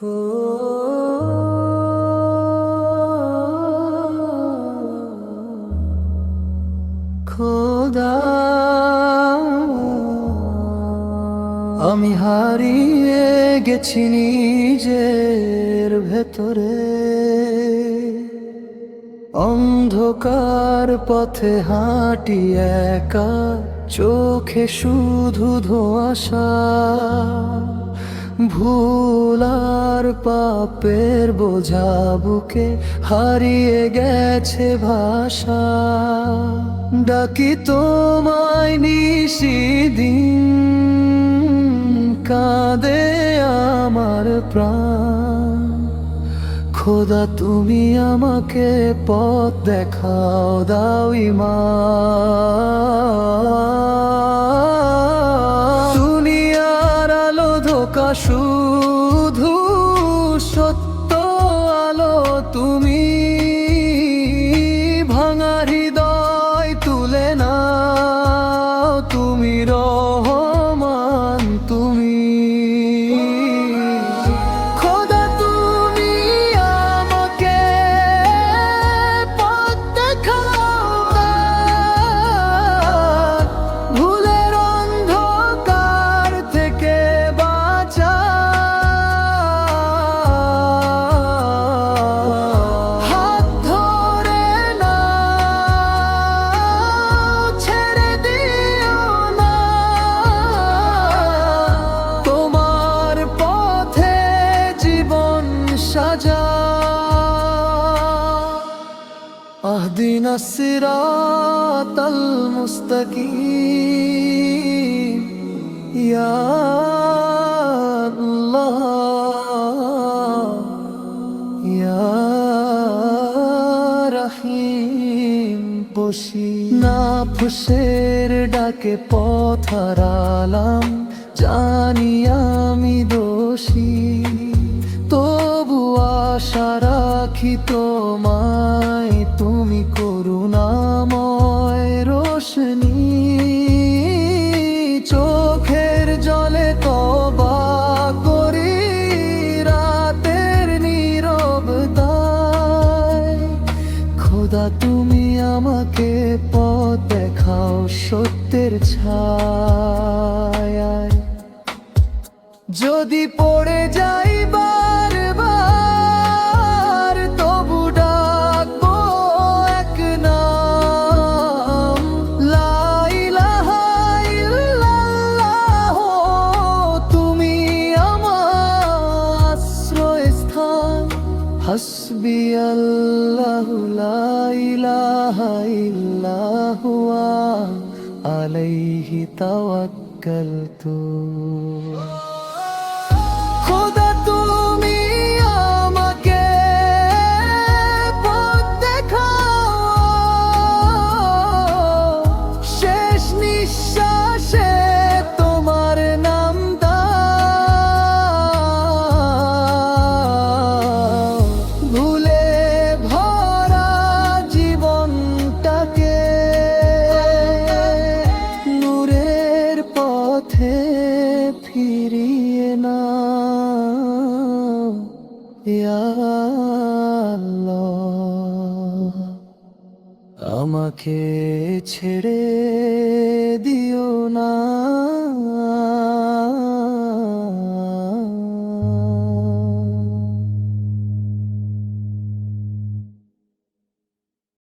খোদা আমি হারিয়ে গেছি নিজের ভেতরে। অন্ধকার পথে হাঁটি একা চোখে শুধু ধোঁয়াশা। ভুলার পাপের বোঝা বুকে হারিয়ে গেছে ভাষা। ডাকি তোমায় নিশিদিন কাঁদে আমার প্রাণ। খোদা, তুমি আমাকে পথ দেখাও, দাও ইমান। শুধু সত্য আলো তুমি ভাঙা হৃদয় তুলে না তুমি রহমান আহদিনা সিরাতাল মুস্তাকিম ইয়া আল্লাহ ইয়া রহিম বসি না ফুসের ডাকে পথ হারালাম জানি আমি দোষী আশা রাখি তোমায়, তুমি করুণাময় রোশনি। চোখের জলে তবা করি রাতের নীরবতায় খোদা, তুমি আমাকে পথ দেখাও সত্যের ছায় যদি পড়ে হাসবি আল্লাহ আলাইহি তাওয়াক্কালতু। আমাকে ছেড়ে দিও না।